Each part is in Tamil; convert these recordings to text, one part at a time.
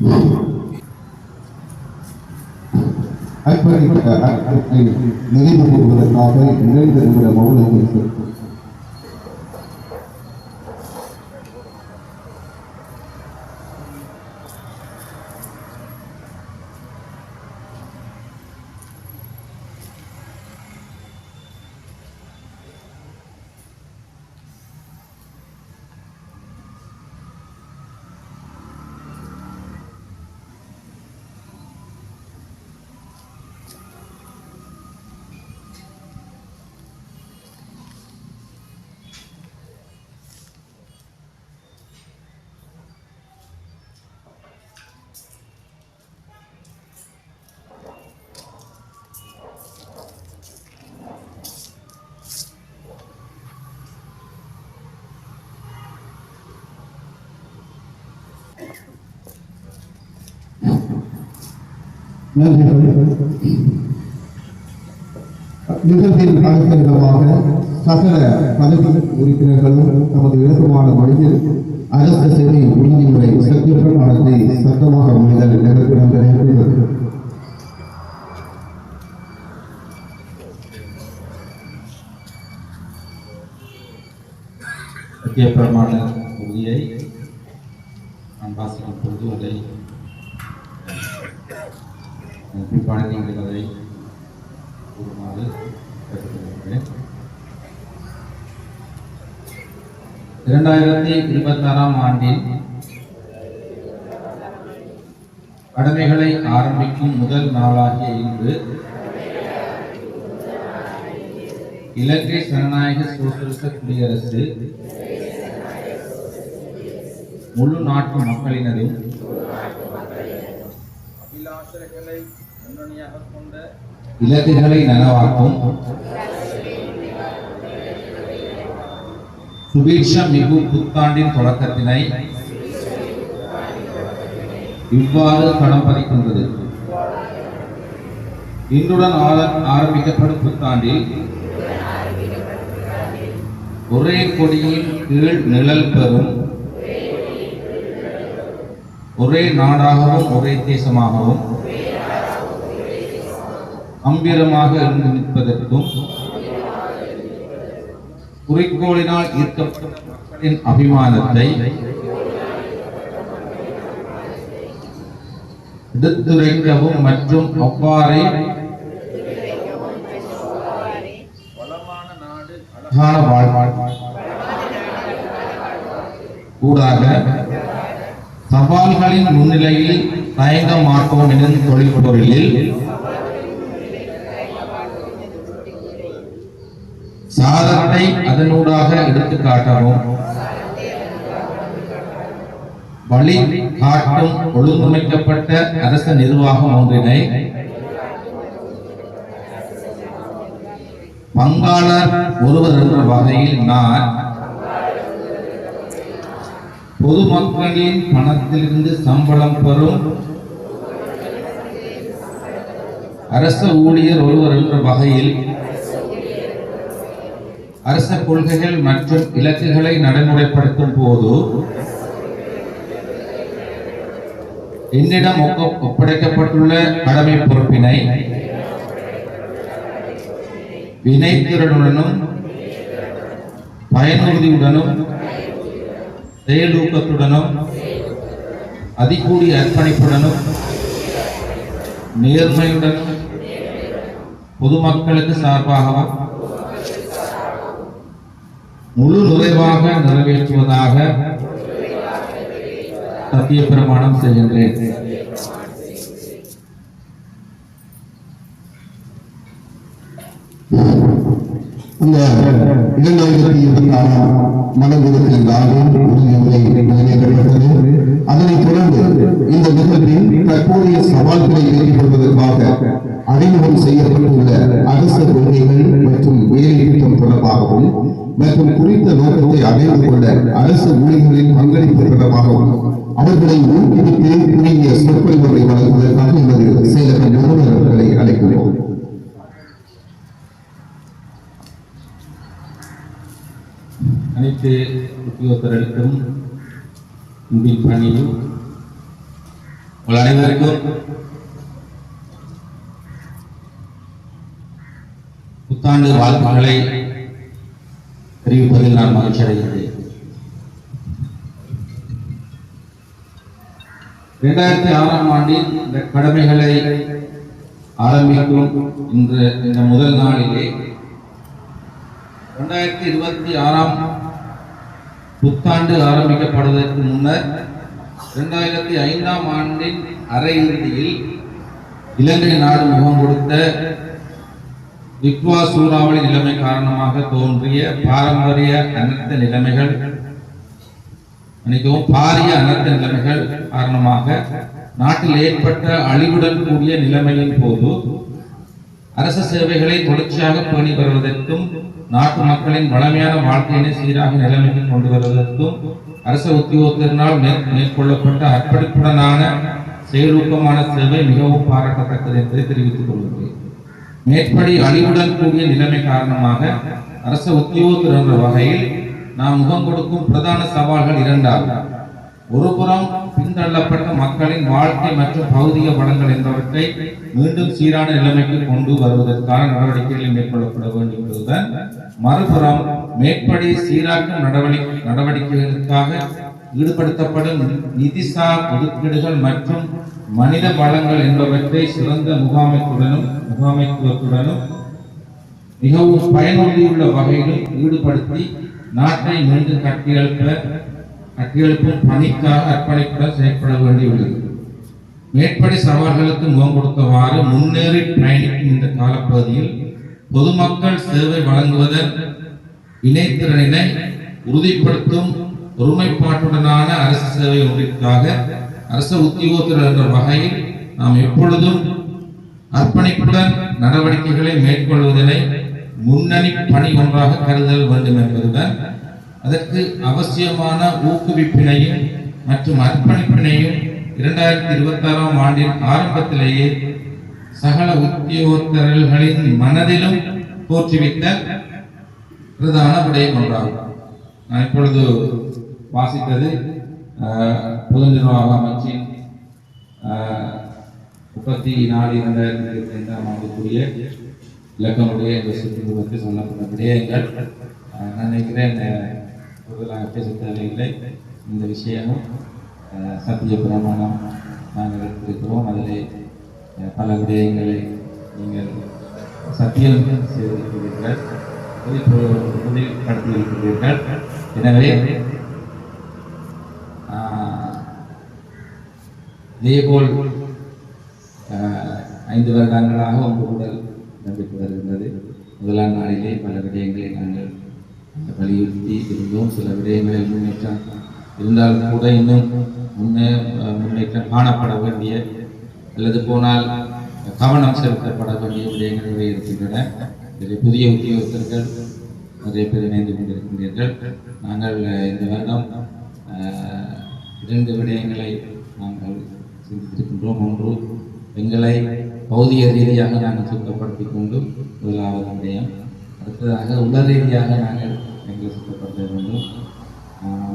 இல்லை Bluetooth அர்ப்பணிக்க நிறைவு பெறுவதற்காக நிறைந்த நிமிட மௌனத்தை நிகழ்வின் கலைஞர்களாக சகல பதவி உறுப்பினர்களும் தமது இலக்கமான மொழியில் அரசு சேவை உறுதிமுறை சத்தியப்பிரமாணத்தை சட்டமாக முடிதல் நிகழ்விடம் நிறைவேறுகிறது சத்திய பிரமாண உறுதியை நான் வாசிக்கும் பொழுது அதை பிற்பாடு நீங்கள் அதை கூறுமாறு கேட்டுக்கொள்கிறேன். இரண்டாயிரத்தி இருபத்தாறாம் ஆண்டில் கடமைகளை ஆரம்பிக்கும் முதல் நாளாகிய இன்று இலங்கை ஜனநாயக சோசியலிச குடியரசு முழு நாட்டு மக்களினதும் அபிலாஷைகளை முன்னணியாக கொண்ட இலக்குகளை நனவாக்கும். சுபீட்சம் மிகு புத்தாண்டின் தொடக்கத்தினை இவ்வாறு படம் பதிக்கின்றது. இன்றுடன் ஆரம்பிக்கப்படும் புத்தாண்டில் ஒரே கொடியின் கீழ் நிழல் பெறும் ஒரே நாடாகவும் ஒரே தேசமாகவும் கம்பீரமாக இருந்து நிற்பதற்கும் குறிக்கோளினால் ஈர்க்கப்பட்ட அபிமானத்தை எடுத்துரைக்கவும் மற்றும் அவ்வாறே வளமான சவால்களின் முன்னிலையில் தயங்க மாட்டோம் எனும் தொழில்பொருளில் சாதத்தை அதனூடாக எடுத்துக்காட்டவும் வழி காட்டும் ஒழுங்கமைக்கப்பட்ட அரச நிர்வாகம் ஒன்றினை பங்காளர் ஒருவர் என்ற வகையில் நான் பொதுமக்களின் பணத்திலிருந்து சம்பளம் பெறும் அரச ஊழியர் ஒருவர் என்ற வகையில் அரச கொள்கைகள் மற்றும் இலக்குகளை நடைமுறைப்படுத்தும் போது என்னிடம் ஒப்ப- ஒப்படைக்கப்பட்டுள்ள கடமை பொறுப்பினை வினைத்திறனுடனும் பயனுறுதியுடனும் செயலூக்கத்துடனும் அதிகூடிய அர்ப்பணிப்புடனும் நேர்மையுடனும் பொதுமக்களுக்கு சார்பாகவும் முழு நிறைவாக நிறைவேற்றுவதாக சத்திய பிரமாணம் செய்கின்றேன். இந்த இரண்டாயிரத்தி இருபத்தி ஆறாம் மனதிற்கு உறுதிமுறை நிறைவேற்றப்பட்டது அதனைத் தொடர்ந்து இந்த நிகழ்வில் தற்போதைய சவால்களை எதிர்கொள்வதற்காக அறிமுகம் செய்யப்பட்டுள்ள அரசு கொள்கைகள் மற்றும் வேலை திட்டம் தொடர்பாகவும் மற்றும் குறித்த நோக்கத்தை அடைந்து கொள்ள அரசு ஊழியர்களின் பங்களிப்பு தொடர்பாகவும் அவர்களை ஊக்குவித்து குறுகிய சொற்பொழிவுகளை வழங்குவதற்காக எமது செயலக நிறுவனர்களை அழைக்கிறோம் அனைத்து உத்தியோகத்தர்களுக்கும் அன்பின் பணிவு. உங்கள் அனைவருக்கும் புத்தாண்டு வாழ்த்துக்களை தெரிவிப்பதில் நான் மகிழ்ச்சி அடைகிறேன் இரண்டாயிரத்தி ஆறாம் ஆண்டில் இந்த கடமைகளை ஆரம்பிக்கும் இன்று இந்த முதல் நாளிலே இரண்டாயிரத்தி இருபத்தி ஆறாம் புத்தாண்டு ஆரம்பிக்கப்படுவதற்கு முன்னர் இரண்டாயிரத்தி ஐந்தாம் ஆண்டின் அரையிறுதியில் இலங்கை நாடு முகம் கொடுத்த விக்வா சூறாவளி நிலைமை காரணமாக தோன்றிய பாரம்பரிய அனர்த்த நிலைமைகள் மன்னிக்கவும் பாரிய அனர்த்த நிலைமைகள் காரணமாக நாட்டில் ஏற்பட்ட அழிவுடன் கூடிய நிலைமையின் போது அரசு சேவைகளை தொடர்ச்சியாக பேணி வருவதற்கும் நாட்டு மக்களின் வளமையான வாழ்க்கையினை சீராக நிலைமைக்கு கொண்டு வருவதற்கும் அரசு உத்தியோகத்தினால் மேற்கொள்ளப்பட்ட அர்ப்பணிப்புடனான செயலூக்கமான சேவை மிகவும் பாராட்டத்தக்கது என்பதை தெரிவித்துக் கொள்கிறேன் மேற்படி அழிவுடன் கூடிய நிலைமை காரணமாக அரசு உத்தியோகத்தினர் வகையில் நாம் முகம் கொடுக்கும் பிரதான சவால்கள் இரண்டாகும். ஒருபுறம் பின்தள்ளப்பட்ட மக்களின் வாழ்க்கை மற்றும் பௌதிக வளங்கள் என்பவற்றை மீண்டும் சீரான நிலைமைக்கு கொண்டு வருவதற்கான நடவடிக்கைகளை மேற்கொள்ளப்பட வேண்டும் என்பதுடன் மறுபுறம் மேற்படி சீராக்கும் நடவடிக்கை நடவடிக்கைகளுக்காக ஈடுபடுத்தப்படும் நிதிசார் ஒதுக்கீடுகள் மற்றும் மனித வளங்கள் என்பவற்றை சிறந்த முகாமைத்துடனும் முகாமைத்துவத்துடனும் மிகவும் பயனுள்ள வகையிலும் ஈடுபடுத்தி நாட்டை மீண்டும் கட்டியெழுப்ப கட்டியெழுப்பும் பணிக்காக அர்ப்பணிப்புடன் செயற்பட வேண்டியுள்ளது மேற்படி சவால்களுக்கு முகம் கொடுத்தவாறு முன்னேறி பயணிக்கும் இந்த காலப்பகுதியில் பொதுமக்கள் சேவை வழங்குவதன் இணைத்திறனினை உறுதிப்படுத்தும் ஒருமைப்பாட்டுடனான அரசு சேவை ஒன்றிற்காக அரசு உத்தியோகத்தர் என்ற வகையில் நாம் எப்பொழுதும் அர்ப்பணிப்புடன் நடவடிக்கைகளை மேற்கொள்வதனை முன்னணி பணி ஒன்றாக கருதல் வேண்டும் என்பதுடன் அதற்கு அவசியமான ஊக்குவிப்பினையும் மற்றும் அர்ப்பணிப்பினையும் இரண்டாயிரத்தி இருபத்தாறாம் ஆண்டின் ஆரம்பத்திலேயே சகல உத்தியோகத்தர்களின் மனதிலும் தோற்றுவித்த பிரதான விடயம் ஒன்றாகும். நான் இப்பொழுது வாசித்தது ஆஹ், பொது நிர்வாக அமைச்சின் முப்பத்தி நாலு இரண்டாயிரத்தி இருபத்தி ஐந்தாம் ஆண்டுக்குரிய இலக்கமுடைய இந்த சுற்றுக்கு சொல்லப்பட்ட விடயங்கள் நான் நினைக்கிறேன் கூடுதலாக பேச தேவையில்லை. இந்த விஷயமும் சத்திய பிரமாணம் நாங்கள் எடுத்திருக்கிறோம். அதில் பல விடயங்களை நீங்கள் சத்தியம் செய்திருக்கிறீர்கள். உறுதிப்படுத்தியிருக்கிறீர்கள் எனவே இதேபோல் ஐந்து வருடங்களாக உங்கள் உடல் நம்பிக்கை வருகின்றது. முதலாம் நாளிலே பல விடயங்களை நாங்கள் வலியுறுத்தி இருந்தும் சில விடயங்களில் முன்னேற்றம் இருந்தாலும் கூட இன்னும் முன்னே முன்னேற்றம் காணப்பட வேண்டிய அல்லது போனால் கவனம் செலுத்தப்பட வேண்டிய விடயங்கள் நிறைய இருக்கின்றன இதில் புதிய உத்தியோகத்தர்கள் நிறைய பேர் இணைந்து கொண்டிருக்கின்றீர்கள். நாங்கள் இந்த வருடம் இரண்டு விடயங்களை நாங்கள் சிந்தித்திருக்கின்றோம். ஒன்று எங்களை பௌதிக ரீதியாக நாங்கள் சுத்தப்படுத்திக் கொண்டு முதலாவது விடயம் அடுத்ததாக உடல் ரீதியாக நாங்கள் எங்களை சுத்தப்படுத்த வேண்டும்.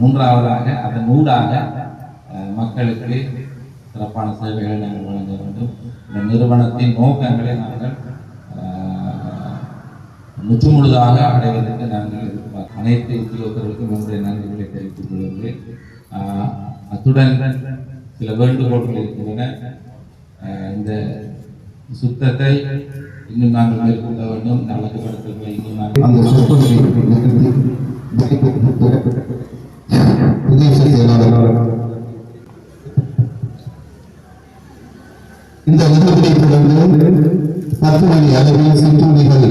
மூன்றாவதாக அதன் ஊடாக மக்களுக்கு சிறப்பான சேவைகளை நாங்கள் வழங்க வேண்டும். இந்த நிறுவனத்தின் நோக்கங்களை நாங்கள் முற்றுமுழுதாக அடைவதற்கு நாங்கள் அனைத்து உத்தியோகர்களுக்கும் என்னுடைய நன்றிகளை தெரிவித்துக் கொள்கிறேன். அத்துடன் சில வேண்டுகோள்கள் இருக்கின்றன. இந்த சுத்தத்தை இன்னும் நாங்கள் மேற்கொள்ள வேண்டும். இந்த அழகுபடுத்தல்களை இன்னும் நாங்கள் அந்த சொற்பொழிவை பிரதேச செயலாளர். இந்த நிகழ்ச்சியை தொடர்ந்து பத்து மணி அளவில் சிற்றுண்டிகள்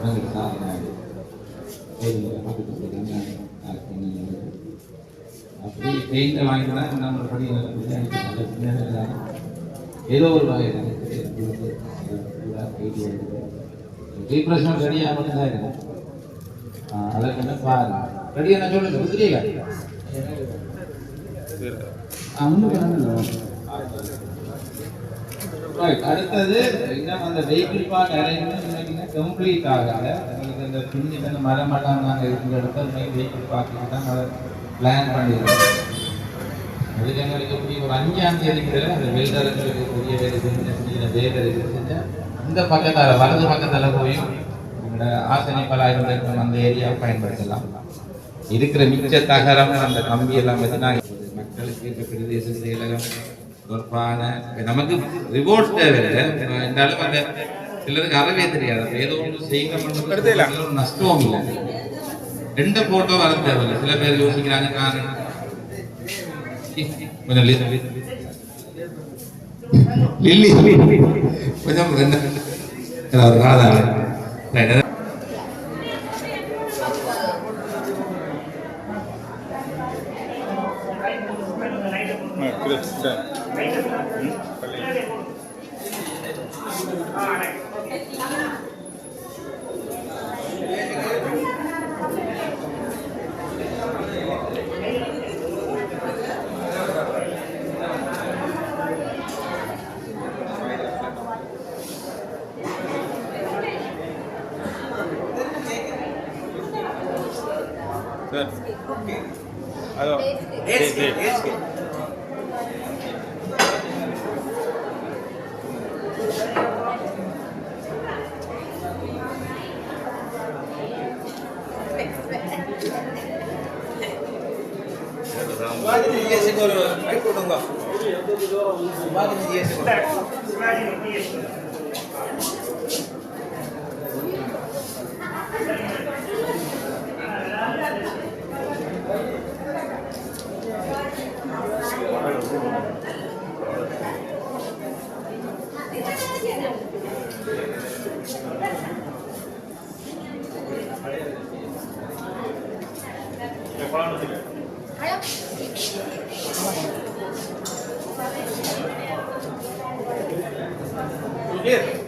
தங்களுக்கான அதை பெயிண்டர் அப்படி பெயிண்டை வாங்கினா நம்ம படி ஏதோ ஒரு வகை ரீப்ரேஷன் ரெடியாக மட்டும் தான் இருக்கு. அதற்கு என்ன பாருங்க. ரெடி என்ன சொல்லுங்க புரியல அடுத்தது இன்னும் அந்த வெஹிக்கிள் பார்க் அரேஞ்ச்மெண்ட் கம்ப்ளீட் ஆகல உங்களுக்கு இந்த பின்னி மரம் மரமெல்லாம் நாங்கள் இருக்கிற இடத்துல வெஹிக்கிள் பார்க்கிட்டு தான் பிளான் பண்ணியிருக்கோம் அதுக்கு எங்களுக்கு எப்படி ஒரு அஞ்சாம் தேதிங்கிறதுல அந்த வெல்டருக்கு பெரிய வேலை வேலை செஞ்சு இந்த பக்கத்தால் வலது பக்கத்தில் போய் உங்களோட ஆசனை பலாயிரம் இருக்கும் அந்த ஏரியாவை பயன்படுத்தலாம். இருக்கிற மிச்ச தகரம் அந்த கம்பி எல்லாம் வச்சு நாங்கள் மக்களுக்கு இந்த பிரதேச செயலகம் தொடர்பான நமக்கு ரிவோர்ட் தேவையில்லை என்றாலும் அந்த சிலருக்கு அறவே தெரியாது. ஏதோ ஒன்று செய்யணும் நஷ்டமும் இல்லை. ரெண்டு போட்டோ வர தேவையில்லை. சில பேர் யோசிக்கிறாங்க நான் கொஞ்சம் லில்லி கொஞ்சம் ரெண்டு. సార్ అదో మాదిరి చేసుకోరు పెట్టుకుంటుందా మాదిరి చేసుకోరు Yeah.